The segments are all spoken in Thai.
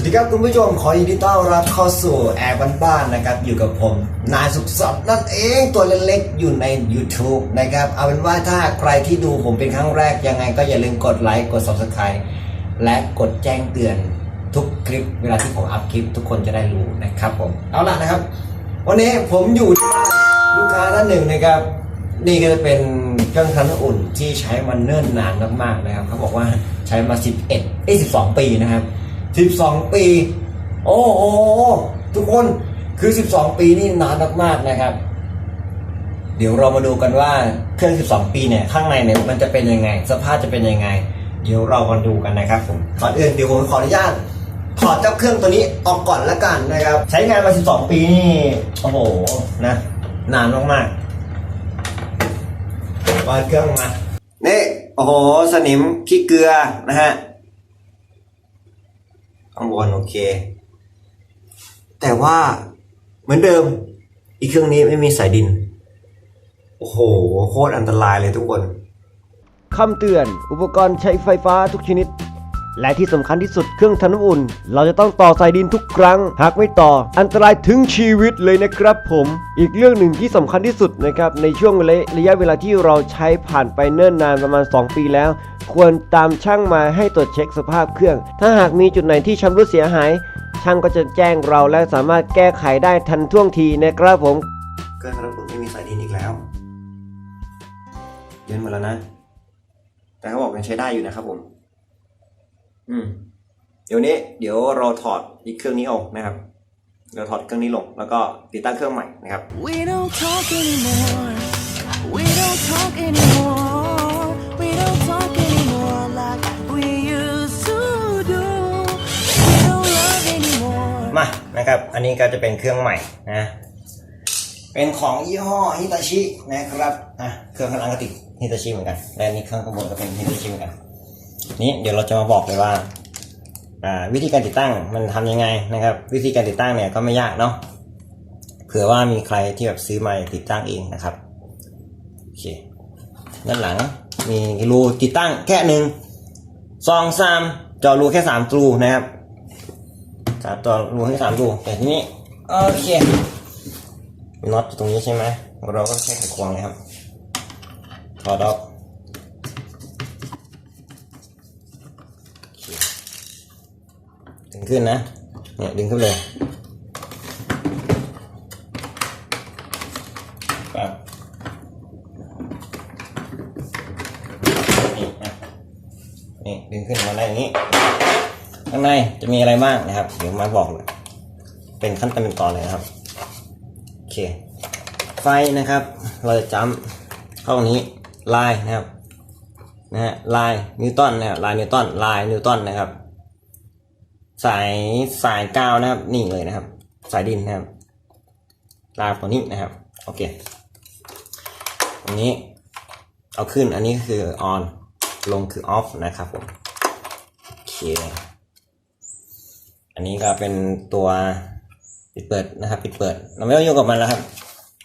สวัสดีครับคุณผู้ชมขอยินดีต้อนรับเข้าสู่แอร์บ้านๆนะครับ อยู่กับผม นายสุขสันต์นั่นเองตัวเล็กๆอยู่ใน YouTube นะครับ เอาเป็นว่าถ้าใครที่ดูผมเป็นครั้งแรกยังไง ก็อย่าลืมกดไลค์กด Subscribe และกดแจ้งเตือนทุกคลิปเวลาที่ผมอัพคลิป ทุกคนจะได้รู้นะครับผมเอาล่ะนะครับ วันนี้ผมอยู่ที่บ้านลูกค้าท่านหนึ่งนะครับ นี่ก็จะเป็นเครื่องทำน้ำอุ่นที่ใช้มาเนิ่นนานมากๆนะครับเขาบอกว่าใช้มา 11เอ้ย12 ปีนะครับ 12 ปี โอ้โหทุกคนคือ 12 ปีนี่นานมากๆนะครับ เดี๋ยวเรามาดูกันว่าเครื่อง 12 ปีเนี่ยข้างในเนี่ยมันจะเป็นยังไง สภาพจะเป็นยังไง เดี๋ยวเรามาดูกันนะครับผมก่อนอื่นเดี๋ยวผมขออนุญาตถอดเจ้าเครื่องตัวนี้ออกก่อนละกันนะครับ ใช้งานมา 12 ปีนี่ โอ้โหนะนานมากๆเปิดเครื่องมานี่โอ้โห สนิมขี้เกลือนะฮะ ข้างบนโอเค แต่ว่าเหมือนเดิม อีกเครื่องนี้ไม่มีสายดิน โอ้โห โคตรอันตรายเลยทุกคนคำเตือน อุปกรณ์ใช้ไฟฟ้าทุกชนิด และที่สำคัญที่สุดเครื่องทำน้ำอุ่น เราจะต้องต่อสายดินทุกครั้ง หากไม่ต่อ อันตรายถึงชีวิตเลยนะครับผม อีกเรื่องหนึ่งที่สำคัญที่สุดนะครับในช่วงระยะเวลาที่เราใช้ผ่านไปเนิ่นนานประมาณ 2 ปีแล้ว ควรตามช่างมาให้ตรวจเช็คสภาพเครื่อง ถ้าหากมีจุดไหนที่ชำรุดเสียหาย ช่างก็จะแจ้งเราและสามารถแก้ไขได้ทันท่วงทีนะครับผมเครื่องทำน้ำอุ่นไม่มีสายดินอีกแล้วเย็นหมดแล้วนะ แต่เขาบอกยังใช้ได้อยู่นะครับผม อืมเดี๋ยวนี้เดี๋ยวเราถอดอีกเครื่องนี้ออกนะครับเราถอดเครื่องนี้ลงแล้วก็ติดตั้งเครื่องใหม่นะครับ We don't talk anymore. We don't talk anymore. We don't talk anymore like we used to do. We don't love anymore. มานะครับ อันนี้ก็จะเป็นเครื่องใหม่นะ เป็นของยี่ห้อฮิตาชินะครับอะเครื่องข้างล่างก็ติดฮิตาชิเหมือนกัน และอันนี่เครื่องข้างบนก็เป็นฮิตาชิเหมือนกัน นี้เดี๋ยวเราจะมาบอกเลยว่าวิธีการติดตั้งมันทำยังไงนะครับ วิธีการติดตั้งเนี่ยก็ไม่ยากเนาะเผื่อว่ามีใครที่แบบซื้อมาติดตั้งเองนะครับโอเคด้านหลังมีรูติดตั้งแค่หนึ่งสองสามเจาะรูแค่สามรูนะครับสามตัวรวมให้สามรูแต่ทีนี้โอเคมีน็อตอยู่ตรงนี้ใช่ไหมเราก็แค่ไขควงเลยครับถอดออก งขึ้นนะ เนี่ยดึงขึ้นเลยปั๊บนี่นี่ดึงขึ้นมาได้อย่างนี้ ข้างในจะมีอะไรบ้างนะครับ เดี๋ยวมาบอกเลย เป็นขั้นตอนเป็นตอนเลยนะครับ โอเค ไฟนะครับ เราจะจำเข้าตรงนี้ ลายนะครับ นะฮะ ลายนิวตันนะครับ ลายนิวตัน ลายนิวตันนะครับ สายสายกาวนะครับ นี่เลยนะครับ สายดินนะครับ ลายตัวนี้นะครับ โอเคตรงนี้เอาขึ้นอันนี้คือ on ลงคือ off นะครับผมโอเคอันนี้ก็เป็นตัวปิดเปิดนะครับปิดเปิด เราไม่ต้องยุ่งกับมันแล้วครับ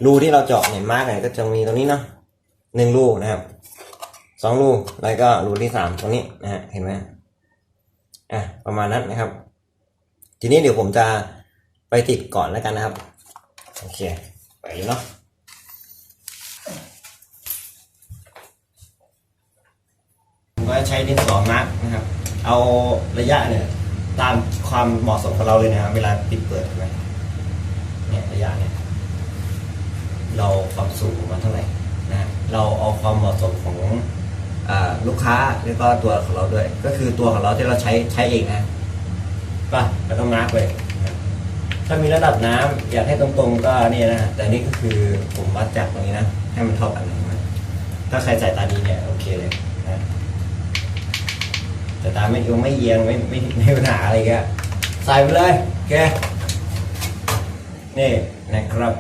รูที่เราเจาะเนี่ยมาร์กเนี่ยก็จะมีตรงนี้เนาะหนึ่งรูนะครับสองรูแล้วก็รูที่สามตรงนี้นะฮะเห็นไหมอะประมาณนั้นนะครับ ทีนี้เดี๋ยวผมจะไปติดก่อนแล้วกันนะครับ โอเค ไปเลยเนาะผมก็ใช้ดินสอมาร์กนะครับ เอาระยะเนี่ยตามความเหมาะสมของเราเลยนะครับ เวลาปิดเปิดใช่ไหมเนี่ยระยะเนี่ย เราความสูงมาเท่าไหร่นะฮะเราเอาความเหมาะสมของอลูกค้าแล้วก็ตัวของเราด้วย ก็คือตัวของเราที่เราใช้ใช้เองนะ ป่ะแล้วก็มาร์กเลยนะครับถ้ามีระดับน้ำอยากให้ตรงๆก็นี่นะแต่นี่ก็คือผมวัดจากตรงนี้นะ ให้มันเท่ากันนะถ้าใครใจตาดีเนี่ยโอเคเลยนะแต่ตาไม่ยงไม่เอียงไม่ไม่ไม่ปัญหาอะไรก็ใส่ไปเลยแกนี่นะครับ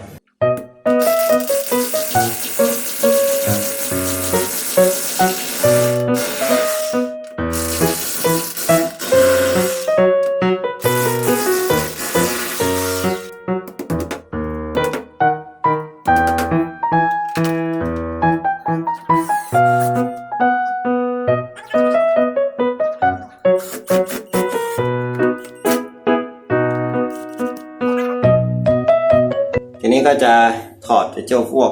ีนี้ก็จะถอดเจ้าพวก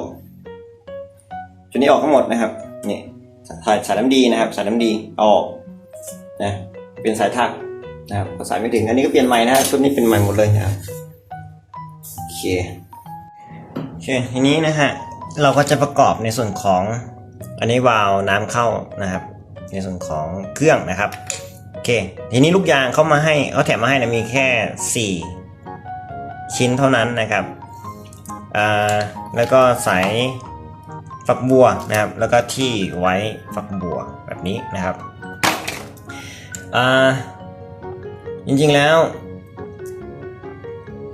ชุดนี้ออกทั้งหมดนะครับนี่สายสายน้ำดีนะครับ สายน้ำดีออกนะเป็นสายถักนะครับสายไม่ถึงอันนี้ก็เปลี่ยนใหม่นะชุดนี้เป็นใหม่หมดเลยนะครับโอเคโอเคทีนี้นะฮะเราก็จะประกอบในส่วนของอันนี้วาล์วน้ำเข้านะครับ ในส่วนของเครื่องนะครับโอเคทีนี้ลูกยางเขามาให้เขาแถมมาให้นะมีแค่ 4 ชิ้นเท่านั้นนะครับ แล้วก็สายฝักบัวนะครับ แล้วก็ที่ไว้ฝักบัวแบบนี้นะครับอ่าจริงๆแล้ว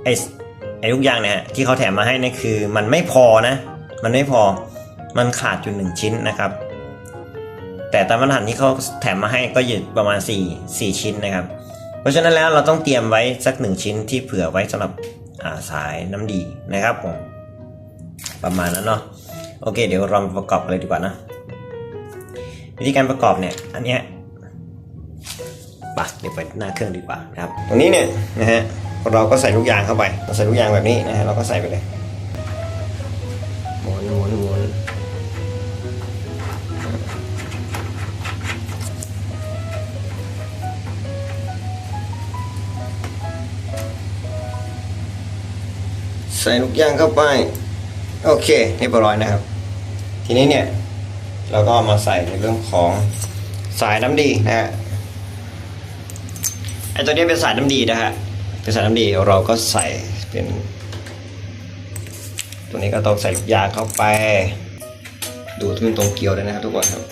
ไอ้ไอ้ลูกยางเนี่ยที่เขาแถมมาให้นี่คือมันไม่พอนะ มันไม่พอมันขาดอยู่หนึ่งชิ้นนะครับ แต่ตามมาตรฐานที่เขาแถมมาให้ก็อยู่ประมาณ 4 4 ชิ้นนะครับ เพราะฉะนั้นแล้วเราต้องเตรียมไว้สักหนึ่งชิ้นที่เผื่อไว้สำหรับ สายน้ำดีนะครับผมประมาณนั้นเนาะโอเค เดี๋ยวเราประกอบกันเลยดีกว่านะวิธีการประกอบเนี่ยอันเนี้ยปะเดี๋ยวไปหน้าเครื่องดีกว่านะครับตรงนี้เนี่ยนะฮะเราก็ใส่ลูกยางเข้าไปเราใส่ลูกยางแบบนี้นะฮะเราก็ใส่ไปเลย ใส่ลูกยางเข้าไป โอเคเรียบร้อยนะครับ ทีนี้เนี่ย เราก็มาใส่ในเรื่องของสายน้ำดีนะฮะไอตัวนี้เป็นสายน้ำดีนะฮะเป็นสายน้ำดีเราก็ใส่เป็น ตัวนี้ก็ต้องใส่ลูกยางเข้าไป ดูที่มันตรงเกลียวเลยนะครับทุกคนครับ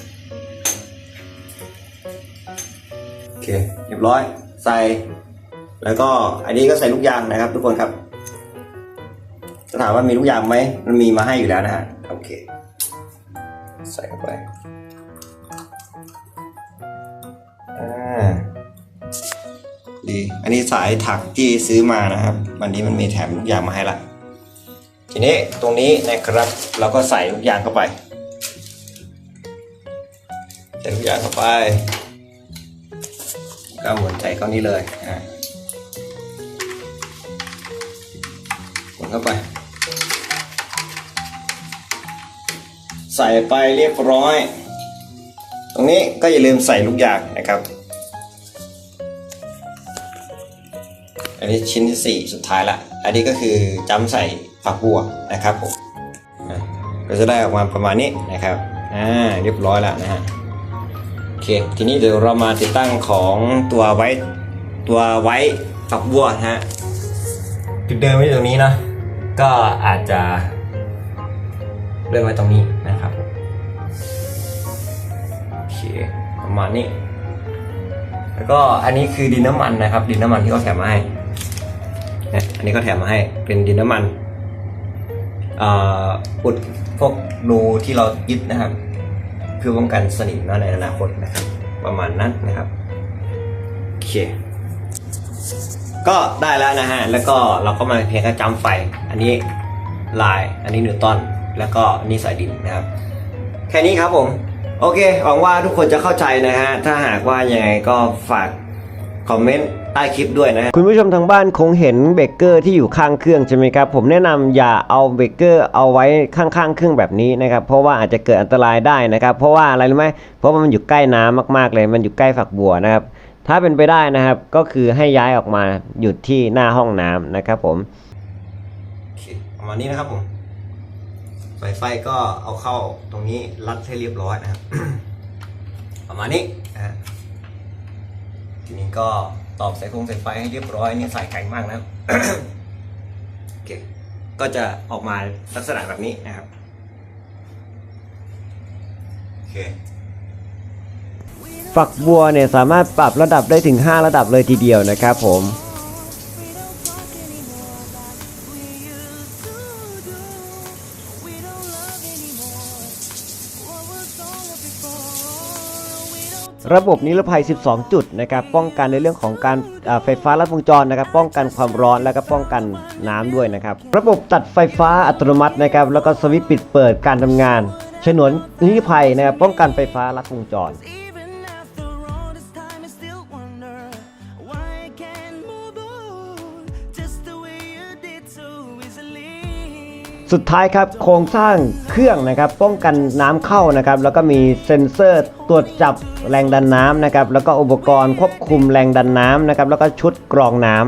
โอเคเรียบร้อยใส่ แล้วก็อันนี้ก็ใส่ลูกยางนะครับ ทุกคนครับ ถามว่ามีลูกยางไหมมันมีมาให้อยู่แล้วนะฮะโอเค ใส่เข้าไปอ่าดี อันนี้สายถักที่ซื้อมานะครับ วันนี้มันมีแถมลูกยางมาให้ละทีนี้ตรงนี้นะครับ เราก็ใส่ลูกยางเข้าไปใส่ลูกยางเข้าไปก็หมุนใส่ก้อนนี้เลยอ่าหมุนเข้าไป ใส่ไปเรียบร้อย ตรงนี้ก็อย่าลืมใส่ลูกยางนะครับ อันนี้ชิ้นที่ 4 สุดท้ายละ อันนี้ก็คือจำใส่ฝักบัวนะครับผมก็จะได้ออกมาประมาณนี้นะครับ อ่า เรียบร้อยแล้วนะฮะ โอเค ทีนี้เดี๋ยวเรามาติดตั้งของตัวไว้ตัวไว้ฝักบัวนะฮะ จุดเดิมไว้ตรงนี้นะ ก็อาจจะเลื่อนไว้ตรงนี้นะ ประมาณนี้ แล้วก็อันนี้คือดินน้ำมันนะครับ ดินน้ำมันที่เขาแถมมาให้นะอันนี้เขาแถมมาให้เป็นดินน้ำมันอุดพวกรูที่เรายึดนะครับ เพื่อป้องกันสนิมนะในอนาคตนะครับ ประมาณนั้นนะครับโอเคก็ได้แล้วนะฮะ แล้วก็เราก็มาเพียงแค่จำไฟ อันนี้ลาย อันนี้นิวตัน แล้วก็นี่สายดินนะครับ แค่นี้ครับผม โอเคหวังว่าทุกคนจะเข้าใจนะฮะ ถ้าหากว่ายังไงก็ฝากคอมเมนต์ใต้คลิปด้วยนะฮะคุณผู้ชมทางบ้านคงเห็นเบรกเกอร์ที่อยู่ข้างเครื่องใช่ไหมครับ ผมแนะนำอย่าเอาเบรกเกอร์เอาไว้ข้างๆเครื่องแบบนี้นะครับ เพราะว่าอาจจะเกิดอันตรายได้นะครับ เพราะว่าอะไรรู้ไหมเพราะว่ามันอยู่ใกล้น้ำมากๆเลย มันอยู่ใกล้ฝักบัวนะครับ ถ้าเป็นไปได้นะครับ ก็คือให้ย้ายออกมาหยุดที่หน้าห้องน้ำนะครับผมโอเคประมาณนี้นะครับผม สายไฟก็เอาเข้าตรงนี้รัดให้เรียบร้อยนะครับประมาณนี้นะฮะทีนี้ก็ตอกสายคงสายไฟให้เรียบร้อยนี่สายแข็งมากนะครับโอเคก็จะออกมาลักษณะแบบนี้นะครับโอเคฝักบัวเนี่ยสามารถปรับระดับได้ถึง 5 ระดับเลยทีเดียวนะครับผม ระบบนิรภัย 12 จุดนะครับป้องกันในเรื่องของการไฟฟ้าลัดวงจรนะครับป้องกันความร้อนแล้วก็ป้องกันน้ำด้วยนะครับระบบตัดไฟฟ้าอัตโนมัตินะครับแล้วก็สวิตช์ปิดเปิดการทำงาน ฉนวนนิรภัยนะครับป้องกันไฟฟ้าลัดวงจร สุดท้ายครับโครงสร้างเครื่องนะครับป้องกันน้ำเข้านะครับแล้วก็มีเซ็นเซอร์ตรวจจับแรงดันน้ำนะครับแล้วก็อุปกรณ์ควบคุมแรงดันน้ำนะครับแล้วก็ชุดกรองน้ำ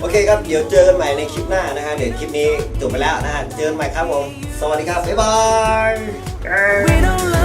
โอเคครับ เดี๋ยวเจอกันใหม่ในคลิปหน้านะฮะเดี๋ยวคลิปนี้จบไปแล้วนะฮะเจอกันใหม่ครับผม สวัสดีครับ บ๊ายบาย We don't love